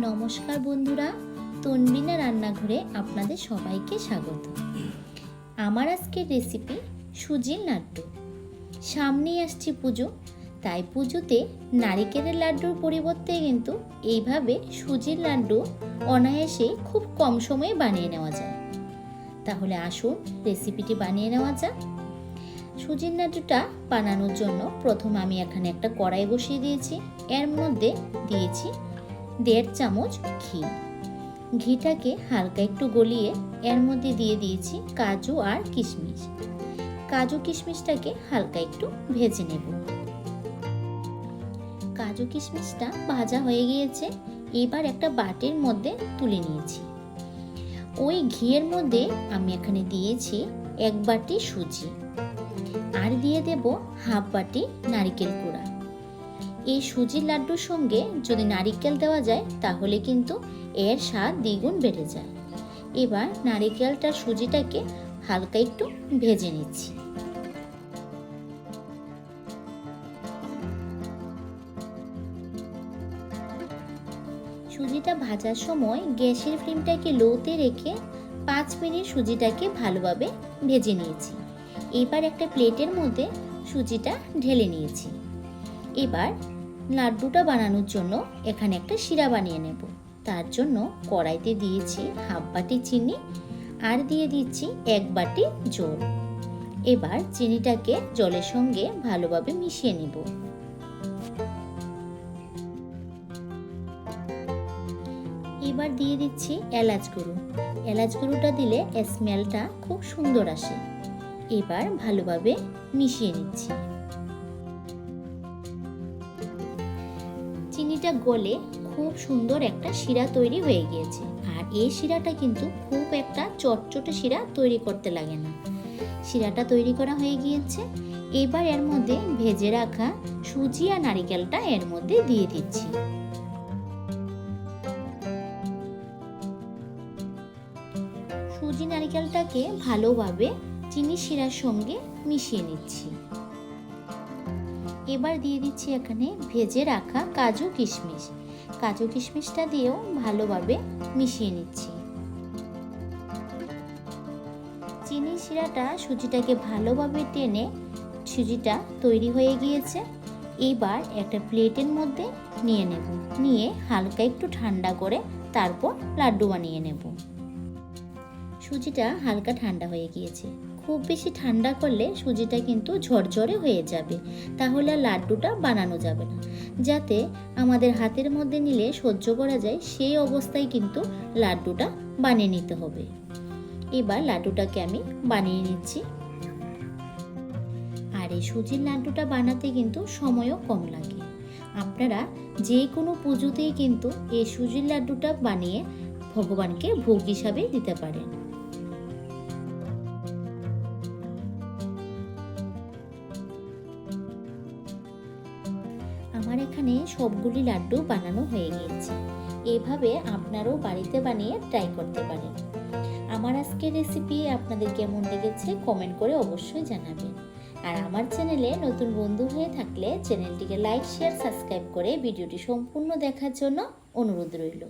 নমস্কার বন্ধুরা, তনবিনা রান্নাঘরে আপনাদের সবাইকে স্বাগত। আমার আজকের রেসিপি সুজির লাড্ডু। সামনেই আসছে পুজো, তাই পুজোতে নারিকেলের লাড্ডুর পরিবর্তে কিন্তু এইভাবে সুজির লাড্ডু অনায়াসে খুব কম সময়ে বানিয়ে নেওয়া যায়। তাহলে আসুন রেসিপিটি বানিয়ে নেওয়া যাক। সুজির লাড্ডুটা বানানোর জন্য প্রথম আমি এখানে একটা কড়াই বসিয়ে দিয়েছি। এর মধ্যে দিয়েছি দেড় চামচ ঘি। ঘিটাকে হালকা একটু গলিয়ে এর মধ্যে দিয়ে দিয়েছি কাজু আর কিশমিশ। কাজু কিশমিশটাকে হালকা একটু ভেজে নেব। কাজু কিশমিশটা ভাজা হয়ে গিয়েছে, এবার একটা বাটির মধ্যে তুলে নিয়েছি। ওই ঘিয়ের মধ্যে আমি এখানে দিয়েছি এক বাটি সুজি। আর দিয়ে দেব হাফ বাটি নারিকেল কুড়া। এই সুজির লাড্ডুর সঙ্গে যদি নারিকেল দেওয়া যায়, তাহলে কিন্তু এর স্বাদ দ্বিগুণ বেড়ে যায়। এবার নারিকেলটার সুজিটাকে হালকা একটু ভেজে নিচ্ছি। সুজিটা ভাজার সময় গ্যাসের ফ্লেমটাকে লোতে রেখে পাঁচ মিনিট সুজিটাকে ভালোভাবে ভেজে নিয়েছি। এবার একটা প্লেটের মধ্যে সুজিটা ঢেলে নিয়েছি। এবার লাড্ডুটা বানানোর জন্য এখানে একটা শিরা বানিয়ে নেব। তার জন্য কড়াইতে দিয়েছি হাফ বাটি চিনি আর দিয়ে দিচ্ছি এক বাটি জল। এবার চিনিটাকে জলের সঙ্গে ভালোভাবে মিশিয়ে নেব। এবার দিয়ে দিচ্ছি এলাচ গুঁড়ো। এলাচ গুঁড়োটা দিলে স্মেলটা খুব সুন্দর আসে। এবার ভালোভাবে মিশিয়ে নিচ্ছি। চিনিটা গলে খুব সুন্দর একটা শিরা তৈরি হয়ে গিয়েছে। আর এই শিরাটা কিন্তু খুব একটা চটচটে শিরা তৈরি করতে লাগে না। শিরাটা তৈরি করা হয়ে গিয়েছে। এবার এর মধ্যে ভেজে রাখা সুজি আর নারিকেলটা এর মধ্যে দিয়ে দিচ্ছি। সুজি নারিকেলটাকে ভালোভাবে চিনি শিরার সঙ্গে মিশিয়ে নিচ্ছি। এবার দিয়ে দিচ্ছি এখানে ভেজে রাখা কাজু কিশমিশ। কাজু কিশমিশটা দিয়েও ভালোভাবে মিশিয়ে নিচ্ছি। চিনি শিরাটা সুজিটাকে ভালোভাবে টেনে সুজিটা তৈরি হয়ে গিয়েছে। এবার একটা প্লেটের মধ্যে নিয়ে নেব। নিয়ে হালকা একটু ঠান্ডা করে তারপর লাড্ডু বানিয়ে নেব। সুজিটা হালকা ঠান্ডা হয়ে গিয়েছে। খুব বেশি ঠান্ডা করলে সুজিটা কিন্তু ঝরঝরে হয়ে যাবে। তাহলে আর লাড্ডুটা বানানো যাবে না। যাতে আমাদের হাতের মধ্যে নিলে সহ্য করা যায়, সেই অবস্থায় কিন্তু লাড্ডুটা বানিয়ে নিতে হবে। এবার লাড্ডুটাকে আমি বানিয়ে নিচ্ছি। আর এই সুজির লাড্ডুটা বানাতে কিন্তু সময়ও কম লাগে। আপনারা যে কোনো পুজোতেই কিন্তু এই সুজির লাড্ডুটা বানিয়ে ভগবানকে ভোগ হিসাবে দিতে পারেন। আমার এখানে সবগুলি লাড্ডু বানানো হয়ে গিয়েছে। এভাবে আপনারাও বাড়িতে বানিয়ে ট্রাই করতে পারেন। আমার আজকের রেসিপি আপনাদের কেমন লেগেছে কমেন্ট করে অবশ্যই জানাবেন। আর আমার চ্যানেলে নতুন বন্ধু হয়ে থাকলে চ্যানেলটিকে লাইক শেয়ার সাবস্ক্রাইব করে ভিডিওটি সম্পূর্ণ দেখার জন্য অনুরোধ রইল।